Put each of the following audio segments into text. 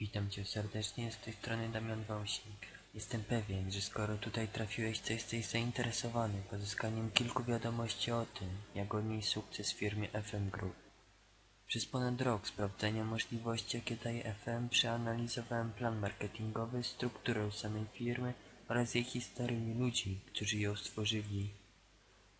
Witam cię serdecznie, z tej strony Damian Wąsik. Jestem pewien, że skoro tutaj trafiłeś, to jesteś zainteresowany pozyskaniem kilku wiadomości o tym, jak odnieść sukces w firmie FM Group. Przez ponad rok sprawdzenia możliwości, jakie daje FM, przeanalizowałem plan marketingowy, strukturę samej firmy oraz jej historię ludzi, którzy ją stworzyli.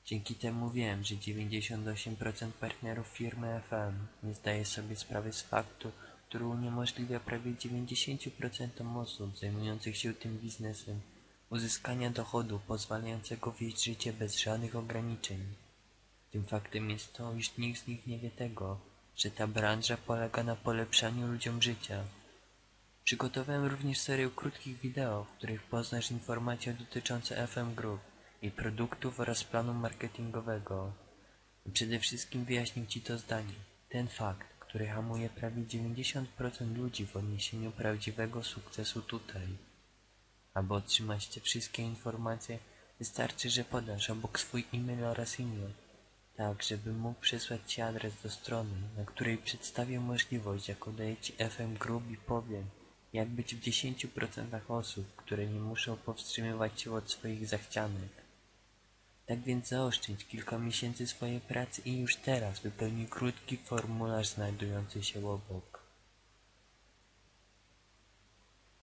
Dzięki temu wiem, że 98% partnerów firmy FM nie zdaje sobie sprawy z faktu, który uniemożliwia prawie 90% osób zajmujących się tym biznesem uzyskania dochodu pozwalającego wieść życie bez żadnych ograniczeń. Tym faktem jest to, iż nikt z nich nie wie tego, że ta branża polega na polepszaniu ludziom życia. Przygotowałem również serię krótkich wideo, w których poznasz informacje dotyczące FM Group, jej produktów oraz planu marketingowego. I przede wszystkim wyjaśnię Ci to zdanie. Ten fakt, który hamuje prawie 90% ludzi w odniesieniu prawdziwego sukcesu tutaj. Aby otrzymać te wszystkie informacje, wystarczy, że podasz obok swój e-mail oraz imię, tak żebym mógł przesłać Ci adres do strony, na której przedstawię możliwość, jaką daje Ci FM Group i powiem, jak być w 10% osób, które nie muszą powstrzymywać się od swoich zachcianek. Tak więc zaoszczędź kilka miesięcy swojej pracy i już teraz wypełnij krótki formularz znajdujący się obok.